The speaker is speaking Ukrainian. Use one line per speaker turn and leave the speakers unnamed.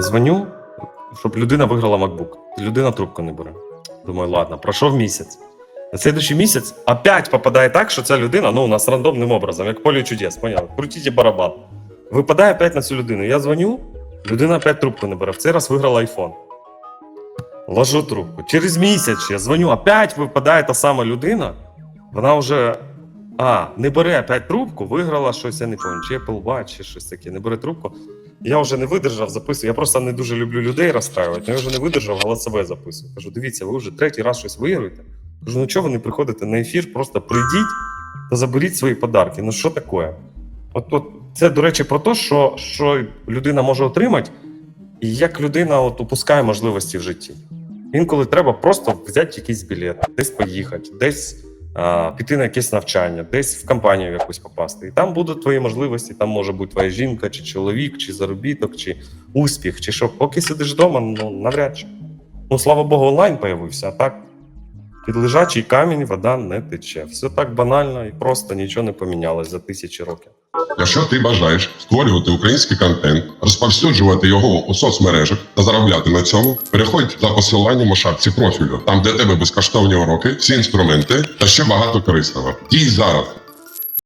Дзвоню, щоб людина виграла MacBook. Людина трубку не бере. Думаю, ладно, пройшов місяць. На следующий місяць опять попадає так, що ця людина, ну, у нас рандомним образом, як в полі чудес, поняли? Крутіть барабан. Випадає опять на цю людину. Я дзвоню, людина опять трубку не бере. В цей раз виграла iPhone. Ложу трубку. Через місяць я дзвоню, опять випадає та сама людина. Вона вже. А, не бере опять трубку, виграла щось, я не пам'ятаю, чи Apple Watch, чи щось таке, не бере трубку. Я вже не видержав, записую. Я просто не дуже люблю людей розстраювати, я вже не видержав, голосове записую. Кажу, дивіться, ви вже третій раз щось виграєте. Кажу, ну чого ви не приходите на ефір, просто прийдіть та заберіть свої подарки. Ну що таке? От, от це, до речі, про те, що, що людина може отримати, і як людина от, упускає можливості в житті. Інколи треба просто взяти якийсь білет, десь поїхати, десь піти на якесь навчання, десь в компанію якусь попасти. І там будуть твої можливості, там може бути твоя жінка, чи чоловік, чи заробіток, чи успіх, чи що. Поки сидиш вдома, ну навряд чи. Ну, слава Богу, онлайн появився, а так під лежачий камінь вода не тече. Все так банально і просто нічого не помінялось за тисячі років.
Якщо ти бажаєш створювати український контент, розповсюджувати його у соцмережах та заробляти на цьому, переходь за посиланням у шапці профілю, там де тебе безкоштовні уроки, всі інструменти та ще багато корисного. Дій зараз